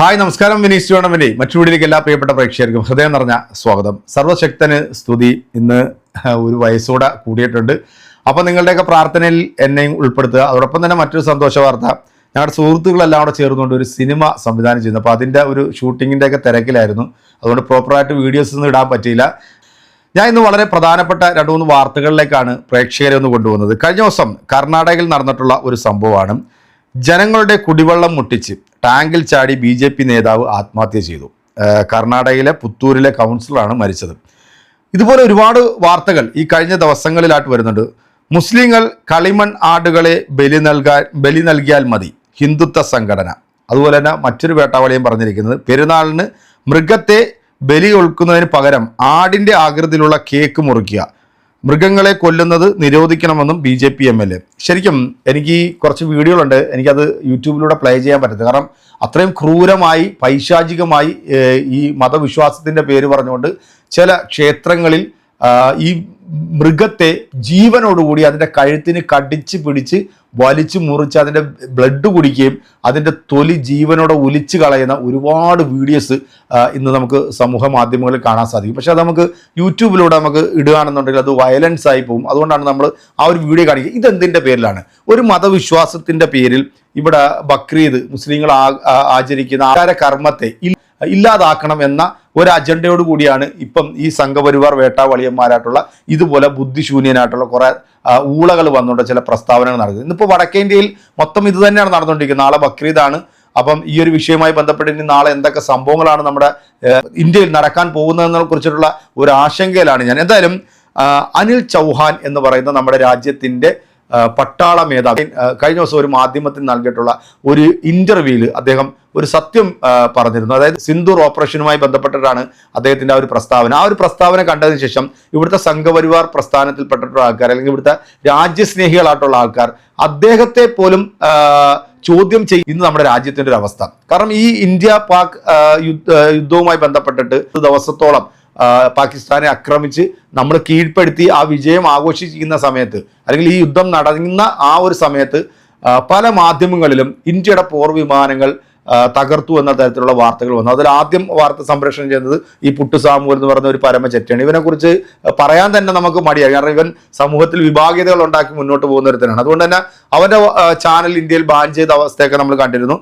Hi നമസ്കാരം. Vinees tournament മറ്റു വീടിലേക്ക് എല്ലാ പ്രിയപ്പെട്ട പ്രേക്ഷകർക്കും ഹൃദയം നിറഞ്ഞ സ്വാഗതം. സർവശക്തന് സ്തുതി. ഇന്ന് ഒരു വയസ്സോടെ കൂടിയിട്ടുണ്ട്. അപ്പം നിങ്ങളുടെയൊക്കെ പ്രാർത്ഥനയിൽ എന്നെയും ഉൾപ്പെടുത്തുക. അതോടൊപ്പം തന്നെ മറ്റൊരു സന്തോഷ വാർത്ത. ഞങ്ങളുടെ സുഹൃത്തുക്കളെല്ലാം കൂടെ ചേർന്നുകൊണ്ട് ഒരു സിനിമ സംവിധാനം ചെയ്യുന്നു അപ്പോൾ അതിന്റെ ഒരു ഷൂട്ടിങ്ങിന്റെയൊക്കെ തിരക്കിലായിരുന്നു. അതുകൊണ്ട് പ്രോപ്പറായിട്ട് വീഡിയോസ് ഒന്നും ഇടാൻ പറ്റിയില്ല. ഞാൻ ഇന്ന് വളരെ പ്രധാനപ്പെട്ട രണ്ട് മൂന്ന് വാർത്തകളിലേക്കാണ് പ്രേക്ഷകരെ ഒന്ന് കൊണ്ടുപോകുന്നത്. കഴിഞ്ഞ ദിവസം കർണാടകയിൽ നടന്നിട്ടുള്ള ഒരു സംഭവമാണ്. ജനങ്ങളുടെ കുടിവെള്ളം മുട്ടിച്ച് ടാങ്കിൽ ചാടി ബി ജെ പി നേതാവ് ആത്മഹത്യ ചെയ്തു. കർണാടകയിലെ പുത്തൂരിലെ കൗൺസിലറാണ് മരിച്ചത്. ഇതുപോലെ ഒരുപാട് വാർത്തകൾ ഈ കഴിഞ്ഞ ദിവസങ്ങളിലായിട്ട് വരുന്നുണ്ട്. മുസ്ലിങ്ങൾ കളിമൺ ആടുകളെ ബലി നൽകാൻ ബലി നൽകിയാൽ മതി. ഹിന്ദുത്വ സംഘടന. അതുപോലെ തന്നെ മറ്റൊരു വേട്ടാവളിയും പറഞ്ഞിരിക്കുന്നത് പെരുന്നാളിന് മൃഗത്തെ ബലി ഒഴുക്കുന്നതിന് പകരം ആടിന്റെ ആകൃതിയിലുള്ള കേക്ക് മുറിക്കുക. മൃഗങ്ങളെ കൊല്ലുന്നത് നിരോധിക്കണമെന്നും B J P M L A. ശരിക്കും എനിക്ക് കുറച്ച് വീഡിയോകളുണ്ട്. എനിക്കത് യൂട്യൂബിലൂടെ പ്ലേ ചെയ്യാൻ പറ്റത്തില്ല. കാരണം അത്രയും ക്രൂരമായി പൈശാചികമായി ഈ മതവിശ്വാസത്തിന്റെ പേര് പറഞ്ഞുകൊണ്ട് ചില ക്ഷേത്രങ്ങളിൽ ഈ മൃഗത്തെ ജീവനോടുകൂടി അതിന്റെ കഴുത്തിന് കടിച്ച് പിടിച്ച് വലിച്ചു മുറിച്ച് അതിന്റെ ബ്ലഡ് കുടിക്കുകയും അതിന്റെ തൊലി ജീവനോടെ ഒലിച്ച് കളയുന്ന ഒരുപാട് വീഡിയോസ് ഇന്ന് നമുക്ക് സമൂഹ മാധ്യമങ്ങളിൽ കാണാൻ സാധിക്കും. പക്ഷേ അത് നമുക്ക് യൂട്യൂബിലൂടെ നമുക്ക് ഇടുകയാണെന്നുണ്ടെങ്കിൽ അത് വയലൻസ് ആയി പോകും. അതുകൊണ്ടാണ് നമ്മൾ ആ ഒരു വീഡിയോ കാണിക്കുക. ഇതെന്തിന്റെ പേരിലാണ്? ഒരു മതവിശ്വാസത്തിന്റെ പേരിൽ ഇവിടെ ബക്രീദ് മുസ്ലിങ്ങൾ ആചരിക്കുന്ന ആചാര കർമ്മത്തെ ഇല്ലാതാക്കണം എന്ന ഒരു അജണ്ടയോട് കൂടിയാണ് ഇപ്പം ഈ സംഘപരിവാർ വേട്ടാവളിയന്മാരായിട്ടുള്ള ഇതുപോലെ ബുദ്ധിശൂന്യനായിട്ടുള്ള കുറെ ഊളകൾ വന്നുകൊണ്ട് ചില പ്രസ്താവനകൾ നടക്കുന്നത്. ഇന്നിപ്പോൾ വടക്കേ ഇന്ത്യയിൽ മൊത്തം ഇത് തന്നെയാണ് നടന്നുകൊണ്ടിരിക്കുന്നത്. നാളെ ബക്രീദാണ്. അപ്പം ഈ ഒരു വിഷയവുമായി ബന്ധപ്പെട്ട് ഇനി നാളെ എന്തൊക്കെ സംഭവങ്ങളാണ് നമ്മുടെ ഇന്ത്യയിൽ നടക്കാൻ പോകുന്നതെന്നെ കുറിച്ചിട്ടുള്ള ഒരു ആശങ്കയിലാണ് ഞാൻ. എന്തായാലും അനിൽ ചൗഹാൻ എന്ന് പറയുന്ന നമ്മുടെ രാജ്യത്തിന്റെ പട്ടാള മേധാവി. കഴിഞ്ഞ ദിവസം ഒരു മാധ്യമത്തിന് നൽകിയിട്ടുള്ള ഒരു ഇന്റർവ്യൂവിൽ അദ്ദേഹം ഒരു സത്യം പറഞ്ഞിരുന്നു. അതായത് സിന്ദൂർ ഓപ്പറേഷനുമായി ബന്ധപ്പെട്ടിട്ടാണ് അദ്ദേഹത്തിന്റെ ആ ഒരു പ്രസ്താവന. ആ ഒരു പ്രസ്താവന കണ്ടതിന് ശേഷം ഇവിടുത്തെ സംഘപരിവാർ പ്രസ്ഥാനത്തിൽപ്പെട്ടിട്ടുള്ള ആൾക്കാർ അല്ലെങ്കിൽ ഇവിടുത്തെ രാജ്യസ്നേഹികളായിട്ടുള്ള ആൾക്കാർ അദ്ദേഹത്തെ പോലും ചോദ്യം ചെയ്യുന്ന നമ്മുടെ രാജ്യത്തിന്റെ ഒരു അവസ്ഥ. കാരണം ഈ ഇന്ത്യ പാക് യുദ്ധവുമായി ബന്ധപ്പെട്ടിട്ട് ദിവസത്തോളം പാകിസ്ഥാനെ ആക്രമിച്ച് നമ്മൾ കീഴ്പ്പെടുത്തി ആ വിജയം ആഘോഷിക്കുന്ന സമയത്ത് അല്ലെങ്കിൽ ഈ യുദ്ധം നടന്ന ആ ഒരു സമയത്ത് പല മാധ്യമങ്ങളിലും ഇന്ത്യയുടെ പോർ വിമാനങ്ങൾ തകർത്തു എന്ന തരത്തിലുള്ള വാർത്തകൾ വന്നു. അതിൽ ആദ്യം വാർത്ത സംപ്രേഷണം ചെയ്യുന്നത് ഈ പുട്ടു സാമൂൽ എന്ന് പറയുന്ന ഒരു പരമചെറ്റയാണ്. ഇവനെക്കുറിച്ച് പറയാൻ തന്നെ നമുക്ക് മടിയാണ്. കാരണം ഇവൻ സമൂഹത്തിൽ വിഭാഗീയതകൾ ഉണ്ടാക്കി മുന്നോട്ട് പോകുന്ന ഒരുത്തനാണ്. അതുകൊണ്ട് തന്നെ അവന്റെ ചാനൽ ഇന്ത്യയിൽ ബാൻ ചെയ്ത അവസ്ഥയൊക്കെ നമ്മൾ കണ്ടിരുന്നു.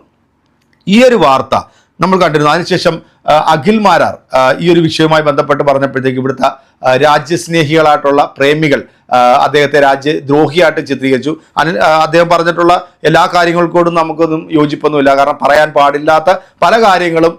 ഈ ഒരു വാർത്ത നമ്മൾ കണ്ടിരുന്നു. അതിനുശേഷം അഖിൽ മാരാർ ഈ ഒരു വിഷയവുമായി ബന്ധപ്പെട്ട് പറഞ്ഞപ്പോഴത്തേക്ക് ഇവിടുത്തെ രാജ്യസ്നേഹികളായിട്ടുള്ള പ്രേമികൾ അദ്ദേഹത്തെ രാജ്യദ്രോഹിയായിട്ട് ചിത്രീകരിച്ചു. അനിൽ അദ്ദേഹം പറഞ്ഞിട്ടുള്ള എല്ലാ കാര്യങ്ങൾക്കോടും നമുക്കൊന്നും യോജിപ്പൊന്നുമില്ല. കാരണം പറയാൻ പാടില്ലാത്ത പല കാര്യങ്ങളും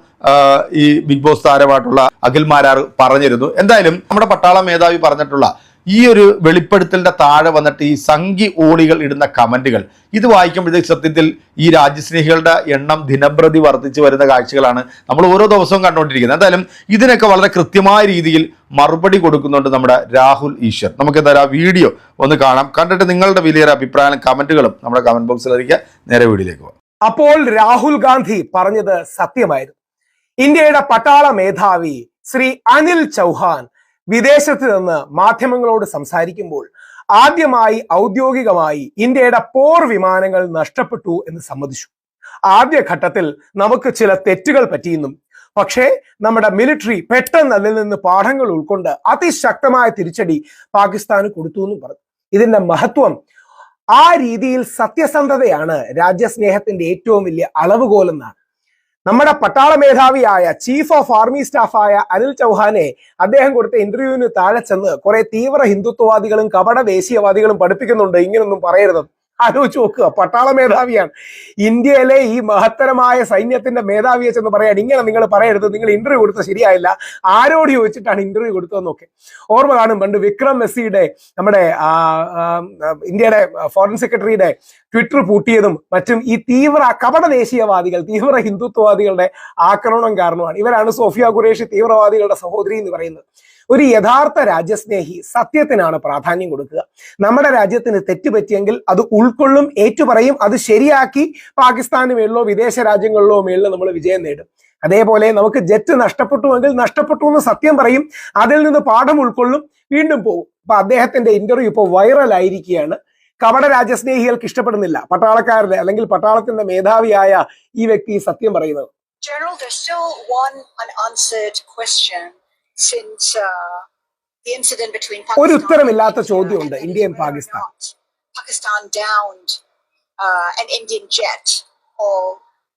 ഈ ബിഗ് ബോസ് താരമായിട്ടുള്ള അഖിൽ മാരാർ പറഞ്ഞിരുന്നു. എന്തായാലും നമ്മുടെ പട്ടാള മേധാവി പറഞ്ഞിട്ടുള്ള ഈ ഒരു വെളിപ്പെടുത്തലിന്റെ താഴെ വന്നിട്ട് ഈ സംഘി ഓളികൾ ഇടുന്ന കമന്റുകൾ ഇത് വായിക്കുമ്പോഴത്തേക്ക് സത്യത്തിൽ ഈ രാജ്യസ്നേഹികളുടെ എണ്ണം ദിനപ്രതി വർദ്ധിച്ചു വരുന്ന കാഴ്ചകളാണ് നമ്മൾ ഓരോ ദിവസവും കണ്ടുകൊണ്ടിരിക്കുന്നത്. എന്തായാലും ഇതിനൊക്കെ വളരെ കൃത്യമായ രീതിയിൽ മറുപടി കൊടുക്കുന്നുണ്ട് നമ്മുടെ രാഹുൽ ഈശ്വർ. നമുക്ക് എന്തായാലും ആ വീഡിയോ ഒന്ന് കാണാം. കണ്ടിട്ട് നിങ്ങളുടെ വലിയൊരു അഭിപ്രായം കമന്റുകളും നമ്മുടെ കമന്റ് ബോക്സിൽ നേരെ വീഡിയോയിലേക്ക് പോകാം. അപ്പോൾ രാഹുൽ ഗാന്ധി പറഞ്ഞത് സത്യമായിരുന്നു. ഇന്ത്യയുടെ പട്ടാള മേധാവി ശ്രീ അനിൽ ചൗഹാൻ വിദേശത്ത് നിന്ന് മാധ്യമങ്ങളോട് സംസാരിക്കുമ്പോൾ ആദ്യമായി ഔദ്യോഗികമായി ഇന്ത്യയുടെ പോർ വിമാനങ്ങൾ നഷ്ടപ്പെട്ടു എന്ന് സമ്മതിച്ചു. ആദ്യഘട്ടത്തിൽ നമുക്ക് ചില തെറ്റുകൾ പറ്റിയെന്നും പക്ഷേ നമ്മുടെ മിലിറ്ററി പെട്ടെന്ന് അതിൽ നിന്ന് പാഠങ്ങൾ ഉൾക്കൊണ്ട് അതിശക്തമായ തിരിച്ചടി പാകിസ്ഥാന് കൊടുത്തു എന്നും പറഞ്ഞു. ഇതിന്റെ മഹത്വം ആ രീതിയിൽ സത്യസന്ധതയാണ് രാജ്യസ്നേഹത്തിന്റെ ഏറ്റവും വലിയ അളവുകോലെന്നാണ്. നമ്മുടെ പട്ടാള മേധാവിയായ ചീഫ് ഓഫ് ആർമി സ്റ്റാഫായ അനിൽ ചൗഹാനെ അദ്ദേഹം കൊടുത്ത ഇന്റർവ്യൂവിന് താഴെ ചെന്ന് കുറെ തീവ്ര ഹിന്ദുത്വവാദികളും കപട ദേശീയവാദികളും പഠിപ്പിക്കുന്നുണ്ട് ഇങ്ങനൊന്നും പറയരുത്. ആലോചിച്ച് നോക്കുക. പട്ടാള മേധാവിയാണ്. ഇന്ത്യയിലെ ഈ മഹത്തരമായ സൈന്യത്തിന്റെ മേധാവി വെച്ചെന്ന് പറയാൻ ഇങ്ങനെ നിങ്ങൾ പറയരുത്. നിങ്ങൾ ഇന്റർവ്യൂ കൊടുത്ത ശരിയായില്ല. ആരോട് ചോദിച്ചിട്ടാണ് ഇന്റർവ്യൂ കൊടുത്തതെന്നൊക്കെ? ഓർമ്മ കാണും. പണ്ട് വിക്രം മെസ്സിയുടെ നമ്മുടെ ഇന്ത്യയുടെ ഫോറിൻ സെക്രട്ടറിയുടെ ട്വിറ്റർ പൂട്ടിയതും മറ്റും ഈ തീവ്ര കപട ദേശീയവാദികൾ തീവ്ര ഹിന്ദുത്വവാദികളുടെ ആക്രമണം കാരണമാണ്. ഇവരാണ് സോഫിയ ഖുറേഷി തീവ്രവാദികളുടെ സഹോദരി എന്ന് പറയുന്നത്. ഒരു യഥാർത്ഥ രാജ്യസ്നേഹി സത്യത്തിനാണ് പ്രാധാന്യം കൊടുക്കുക. നമ്മുടെ രാജ്യത്തിന് തെറ്റുപറ്റിയെങ്കിൽ അത് ഉൾക്കൊള്ളും ഏറ്റുപറയും അത് ശരിയാക്കി പാകിസ്ഥാന് മേളിലോ വിദേശ രാജ്യങ്ങളിലോ മേളിലോ നമ്മൾ വിജയം നേടും. അതേപോലെ നമുക്ക് ജെറ്റ് നഷ്ടപ്പെട്ടുവെങ്കിൽ നഷ്ടപ്പെട്ടു എന്ന് സത്യം പറയും അതിൽ നിന്ന് പാഠം ഉൾക്കൊള്ളും വീണ്ടും പോകും അപ്പൊ അദ്ദേഹത്തിന്റെ ഇന്റർവ്യൂ ഇപ്പോൾ വൈറലായിരിക്കുകയാണ് കവട രാജ്യസ്നേഹികൾക്ക് ഇഷ്ടപ്പെടുന്നില്ല. പട്ടാളക്കാരുടെ അല്ലെങ്കിൽ പട്ടാളത്തിന്റെ മേധാവിയായ ഈ വ്യക്തി സത്യം പറയുന്നത്. General, there's still one unanswered question. since uh, the incident between ഒരു Pakistan ഉത്തരമില്ലാത്ത and India ചോദ്യമുണ്ട് and ഇന്ത്യയും whether or Pakistan not Pakistan downed uh, an Indian jet, or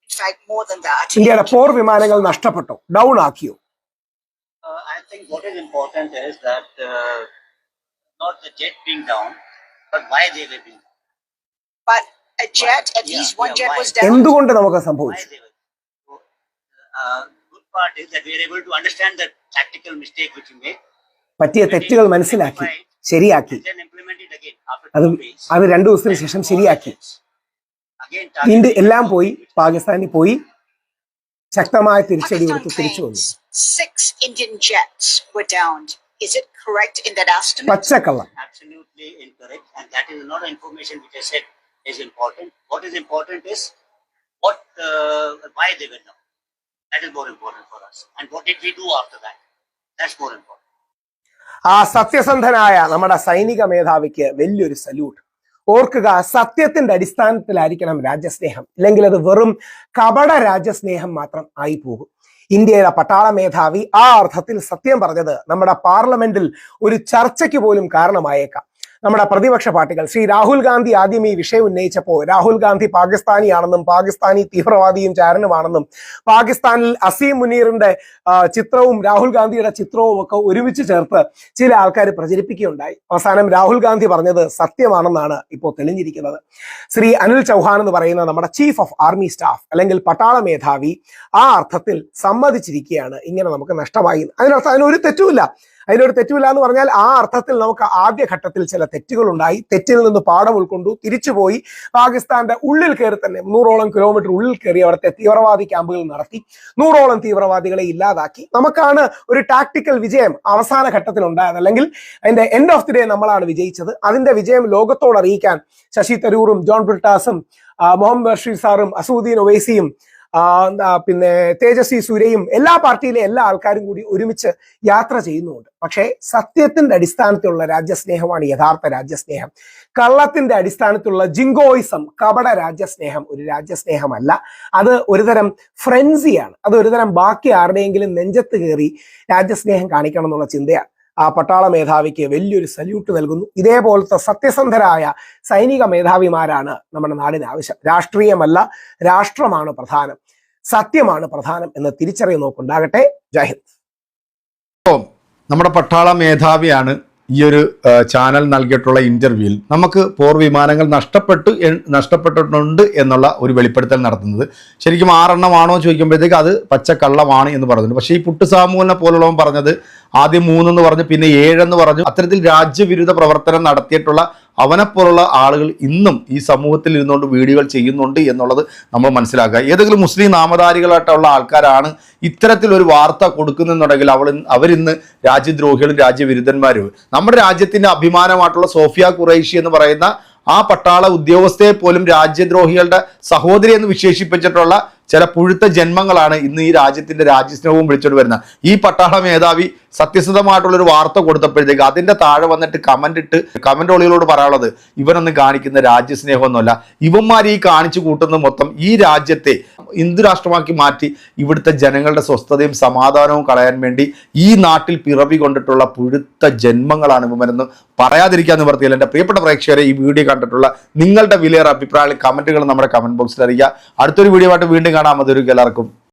in fact more than that. ഇന്ത്യയുടെ പോർ വിമാനങ്ങൾ നഷ്ടപ്പെട്ടോ ഡൗൺ ആക്കിയോ Uh, I think what is important is that uh, not the jet being down, but why they were being down. But a jet, at Yeah, least one yeah, jet why? was down. എന്തുകൊണ്ട് നമുക്ക് Why സംഭവിച്ചു they were. So, uh, good part is that we are able to understand the tactical mistake which we made പറ്റിയ തെറ്റുകൾ മനസ്സിലാക്കി ശരിയാക്കി and implement it again after അത്. അത് രണ്ടു ദിവസത്തിന് ശേഷം ശരിയാക്കി targeting എല്ലാം പോയി പാകിസ്ഥാനിൽ പോയി ശക്തമായ തിരിച്ചടി കൊടുത്ത് തിരിച്ചു വന്നു six Indian jets were downed. Is it correct in that estimate? പച്ചക്കള്ളം absolutely incorrect, and that is not information which I said is important. What is important is what, uh, why they were down. That is more important for us. And what did we do after that? That's more important. ആ സത്യസന്ധനായ നമ്മുടെ സൈനിക മേധാവിക്ക് വലിയൊരു salute ഓർക്കുക സത്യത്തിന്റെ അടിസ്ഥാനത്തിലായിരിക്കണം രാജ്യസ്നേഹം ഇല്ലെങ്കിൽ അത് വെറും കപട രാജ്യസ്നേഹം മാത്രം ആയി പോകും ഇന്ത്യയുടെ പട്ടാള മേധാവി ആ അർത്ഥത്തിൽ സത്യം പറഞ്ഞത് നമ്മുടെ പാർലമെന്റിൽ ഒരു ചർച്ചയ്ക്ക് പോലും കാരണമായേക്കാം നമ്മുടെ പ്രതിപക്ഷ പാർട്ടികൾ. ശ്രീ രാഹുൽ ഗാന്ധി ആദ്യം ഈ വിഷയം ഉന്നയിച്ചപ്പോൾ രാഹുൽ ഗാന്ധി പാകിസ്ഥാനിയാണെന്നും പാകിസ്ഥാനി തീവ്രവാദിയും ചാരനുമാണെന്നും പാകിസ്ഥാനിൽ അസീം മുനീറിന്റെ ചിത്രവും രാഹുൽ ഗാന്ധിയുടെ ചിത്രവും ഒക്കെ ഒരുമിച്ച് ചേർത്ത് ചില ആൾക്കാർ പ്രചരിപ്പിക്കുകയുണ്ടായി. അവസാനം രാഹുൽ ഗാന്ധി പറഞ്ഞത് സത്യമാണെന്നാണ് ഇപ്പോൾ തെളിഞ്ഞിരിക്കുന്നത്. ശ്രീ അനിൽ ചൗഹാൻ എന്ന് പറയുന്ന നമ്മുടെ ചീഫ് ഓഫ് ആർമി സ്റ്റാഫ് അല്ലെങ്കിൽ പട്ടാള മേധാവി ആ അർത്ഥത്തിൽ സമ്മതിച്ചിരിക്കുകയാണ്. ഇങ്ങനെ നമുക്ക് നഷ്ടമായി. അതിനർത്ഥം അതിനൊരു തെറ്റുമില്ല. അതിനൊരു തെറ്റുമില്ല എന്ന് പറഞ്ഞാൽ ആ അർത്ഥത്തിൽ നമുക്ക് ആദ്യ ഘട്ടത്തിൽ ചില തെറ്റുകളുണ്ടായി. തെറ്റിൽ നിന്ന് പാഠം ഉൾക്കൊണ്ടു തിരിച്ചുപോയി പാകിസ്ഥാന്റെ ഉള്ളിൽ കയറി തന്നെ നൂറോളം കിലോമീറ്റർ ഉള്ളിൽ കയറി അവിടുത്തെ തീവ്രവാദി ക്യാമ്പുകൾ നടത്തി. നൂറോളം തീവ്രവാദികളെ ഇല്ലാതാക്കി. നമുക്കാണ് ഒരു ടാക്ടിക്കൽ വിജയം അവസാന ഘട്ടത്തിൽ ഉണ്ടായത്. അല്ലെങ്കിൽ അതിന്റെ എൻഡ് ഓഫ് ദി ഡേ നമ്മളാണ് വിജയിച്ചത്. അതിന്റെ വിജയം ലോകത്തോട് അറിയിക്കാൻ ശശി തരൂറും ജോൺ ബ്രിട്ടാസും മുഹമ്മദ് ബഷീർ സാറും അസൂദ്ദീൻ ഒവൈസിയും പിന്നെ തേജസ്വി സൂര്യയും എല്ലാ പാർട്ടിയിലെ എല്ലാ ആൾക്കാരും കൂടി ഒരുമിച്ച് യാത്ര ചെയ്യുന്നുണ്ട്. പക്ഷേ സത്യത്തിന്റെ അടിസ്ഥാനത്തിലുള്ള രാജ്യസ്നേഹമാണ് യഥാർത്ഥ രാജ്യസ്നേഹം. കള്ളത്തിന്റെ അടിസ്ഥാനത്തിലുള്ള ജിങ്കോയിസം കപട രാജ്യസ്നേഹം ഒരു രാജ്യസ്നേഹമല്ല. അത് ഒരുതരം ഫ്രൻസിയാണ്. അത് ഒരുതരം ബാക്കി ആരുടെയെങ്കിലും നെഞ്ചത്ത് കയറി രാജ്യസ്നേഹം കാണിക്കണം എന്നുള്ള ചിന്തയാണ്. ആ പട്ടാള മേധാവിക്ക് വലിയൊരു സല്യൂട്ട് നൽകുന്നു. ഇതേപോലത്തെ സത്യസന്ധരായ സൈനിക മേധാവിമാരാണ് നമ്മുടെ നാടിന് ആവശ്യം. രാഷ്ട്രീയമല്ല രാഷ്ട്രമാണ് പ്രധാനം. സത്യമാണ് പ്രധാനം എന്ന തിരിച്ചറിവ് നോക്കുണ്ടാകട്ടെ ജയ് ഹിന്ദ്. നമ്മുടെ പട്ടാള മേധാവിയാണ് ഈ ഒരു ചാനൽ നൽകിയിട്ടുള്ള ഇന്റർവ്യൂവിൽ നമുക്ക് പോർ വിമാനങ്ങൾ നഷ്ടപ്പെട്ടു നഷ്ടപ്പെട്ടിട്ടുണ്ട് എന്നുള്ള ഒരു വെളിപ്പെടുത്തൽ നടത്തുന്നത്. ശരിക്കും ആറെണ്ണമാണോ ചോദിക്കുമ്പോഴത്തേക്ക് അത് പച്ചക്കള്ളമാണ് എന്ന് പറയുന്നുണ്ട്. പക്ഷേ ഈ പുട്ട് സാമൂലിനെ പോലുള്ളവൻ പറഞ്ഞത് ആദ്യം മൂന്നെന്ന് പറഞ്ഞു പിന്നെ ഏഴെന്ന് പറഞ്ഞു. അത്തരത്തിൽ രാജ്യവിരുദ്ധ പ്രവർത്തനം നടത്തിയിട്ടുള്ള അവനെപ്പോലുള്ള ആളുകൾ ഇന്നും ഈ സമൂഹത്തിൽ ഇരുന്നുകൊണ്ട് വീഡിയോകൾ ചെയ്യുന്നുണ്ട് എന്നുള്ളത് നമ്മൾ മനസ്സിലാക്കുക. ഏതെങ്കിലും മുസ്ലിം നാമധാരികളായിട്ടുള്ള ആൾക്കാരാണ് ഇത്തരത്തിലൊരു വാർത്ത കൊടുക്കുന്നുണ്ടെങ്കിൽ അവൾ അവരിന്ന് രാജ്യദ്രോഹികളും രാജ്യവിരുദ്ധന്മാരും. നമ്മുടെ രാജ്യത്തിന്റെ അഭിമാനമായിട്ടുള്ള സോഫിയ ഖുറൈഷി എന്ന് പറയുന്ന ആ പട്ടാള ഉദ്യോഗസ്ഥയെ പോലും രാജ്യദ്രോഹികളുടെ സഹോദരി എന്ന് വിശേഷിപ്പിച്ചിട്ടുള്ള ചില പുഴുത്ത ജന്മങ്ങളാണ് ഇന്ന് ഈ രാജ്യത്തിന്റെ രാജ്യസ്നേഹവും വിളിച്ചോണ്ട് വരുന്നത്. ഈ പട്ടാള മേധാവി സത്യസന്ധമായിട്ടുള്ള ഒരു വാർത്ത കൊടുത്തപ്പോഴത്തേക്ക് അതിന്റെ താഴെ വന്നിട്ട് കമന്റ് ഇട്ട് കമന്റ് ഒളികളോട് പറയാനുള്ളത് ഇവനൊന്നും കാണിക്കുന്ന രാജ്യസ്നേഹമൊന്നുമല്ല. ഇവന്മാർ ഈ കാണിച്ചു കൂട്ടുന്ന മൊത്തം ഈ രാജ്യത്തെ ഹിന്ദു രാഷ്ട്രമാക്കി മാറ്റി ഇവിടുത്തെ ജനങ്ങളുടെ സ്വസ്ഥതയും സമാധാനവും കളയാൻ വേണ്ടി ഈ നാട്ടിൽ പിറവി കൊണ്ടിട്ടുള്ള പുഴുത്ത ജന്മങ്ങളാണ് ഇവരെന്ന് പറയാതിരിക്കാൻ നിവർത്തിയില്ല എന്റെ പ്രിയപ്പെട്ട പ്രേക്ഷകരെ ഈ വീഡിയോ കണ്ടിട്ടുള്ള നിങ്ങളുടെ വിലയേറെ അഭിപ്രായങ്ങൾ കമന്റുകൾ നമ്മുടെ കമന്റ് ബോക്സിൽ അറിയിക്കുക. അടുത്തൊരു വീഡിയോ ആയിട്ട് വീണ്ടും കാണാം. അതൊരു എല്ലാവർക്കും.